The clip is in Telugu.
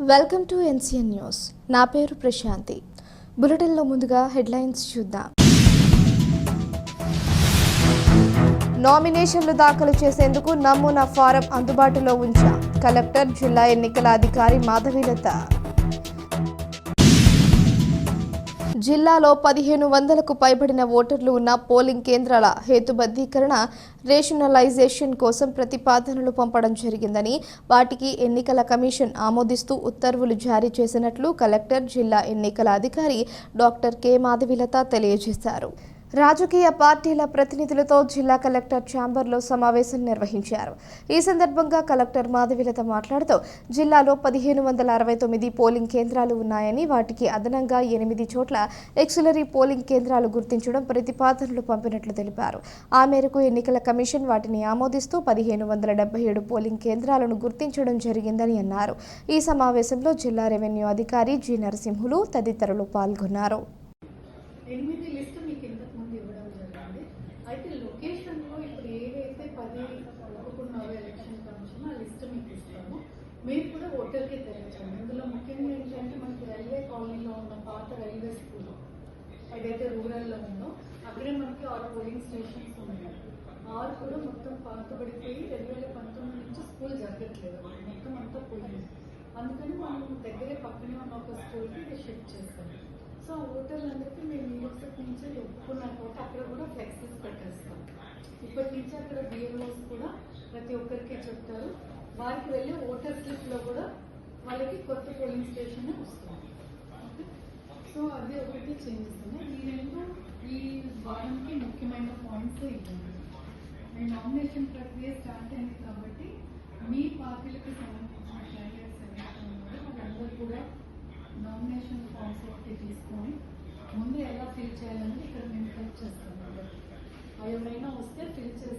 Welcome to NCN news. నా పేరు ప్రశాంతి. బులెటిన్లో ముందుగా హెడ్లైన్స్ చూద్దాం. నామినేషన్లు దాఖలు చేసేందుకు నమూనా ఫారం అందుబాటులో ఉంచా. కలెక్టర్ జిల్లా ఎన్నికల అధికారి మాధవీలత. జిల్లాలో పదిహేను వందలకు పైబడిన ఓటర్లు ఉన్న పోలింగ్ కేంద్రాల హేతుబద్ధీకరణ రేషనలైజేషన్ కోసం ప్రతిపాదనలు పంపడం జరిగిందని వాటికి ఎన్నికల కమిషన్ ఆమోదిస్తూ ఉత్తర్వులు జారీ చేసినట్లు కలెక్టర్ జిల్లా ఎన్నికల అధికారి డాక్టర్ కె. మాధవిలత తెలియజేశారు. రాజకీయ పార్టీల ప్రతినిధులతో జిల్లా కలెక్టర్ ఛాంబర్లో సమావేశం నిర్వహించారు. ఈ సందర్భంగా కలెక్టర్ మాధవిలత మాట్లాడుతూ జిల్లాలో పదిహేను వందల అరవై తొమ్మిది పోలింగ్ కేంద్రాలు ఉన్నాయని వాటికి అదనంగా ఎనిమిది చోట్ల ఎక్సిలరీ పోలింగ్ కేంద్రాలు గుర్తించడం ప్రతిపాదనలు పంపినట్లు తెలిపారు. ఆ మేరకు ఎన్నికల కమిషన్ వాటిని ఆమోదిస్తూ పదిహేను వందల డెబ్బై ఏడు పోలింగ్ కేంద్రాలను గుర్తించడం జరిగిందని అన్నారు. ఈ సమావేశంలో జిల్లా రెవెన్యూ అధికారి జి నరసింహులు తదితరులు పాల్గొన్నారు. ఎనిమిది లిస్టు మీకు ఇంతకు ముందు ఇవ్వడం జరిగింది అయితే లొకేషన్లో ఇప్పుడు ఏవైతే ఎలక్షన్ కమిషన్ ఆ లిస్ట్ మీకు ఇస్తాము. మీరు కూడా ఓటర్కి తెలియచండి ఇందులో ముఖ్యంగా ఏంటంటే మనకి రైల్వే కాలనీలో ఉన్న పాత రైల్వే స్కూల్ ఏదైతే రూరల్లో ఉందో అక్కడే మనకి ఆరు పోలింగ్ స్టేషన్స్ ఉన్నాయి. ఆరు కూడా మొత్తం పాతబడిపోయి రెండు వేల పంతొమ్మిది నుంచి స్కూల్ జరగట్లేదు. మొత్తం అంతా పోయింది. అందుకని మనం దగ్గరే పక్కనే ఉన్న ఒక స్కూల్కి షిఫ్ట్ చేస్తాం. సో ఓటర్లందరికీ మేము న్యూస్ నుంచి ఒప్పుకున్న కాబట్టి అక్కడ కూడా ఫ్లెక్సెస్ పెట్టేస్తాం. ఇప్పటి నుంచి అక్కడ బిఎల్ఓస్ చెప్తారు. వారికి వెళ్ళి ఓటర్ స్లిప్లో కూడా వాళ్ళకి కొత్త పోలింగ్ స్టేషన్ వస్తుంది. సో అది ఒకటి చేంజెస్ ఉన్నాయి ఈ రెండు ఈ వారానికి ముఖ్యమైన పాయింట్స్ ఇవ్వండి. మీ నామినేషన్ ప్రక్రియ స్టార్ట్ అయింది కాబట్టి మీ పార్టీలకు సంబంధించిన క్యాండిడేట్స్ ఎవరైతే ఉన్నారో వాళ్ళందరూ కూడా నామినేషన్ ఫామ్స్ ఒకటి తీసుకొని ముందు ఎలా ఫిల్ చేయాలని ఇక్కడ మేము హెల్ప్ చేస్తాం ఎవరైనా వస్తే ఫిల్ చేసి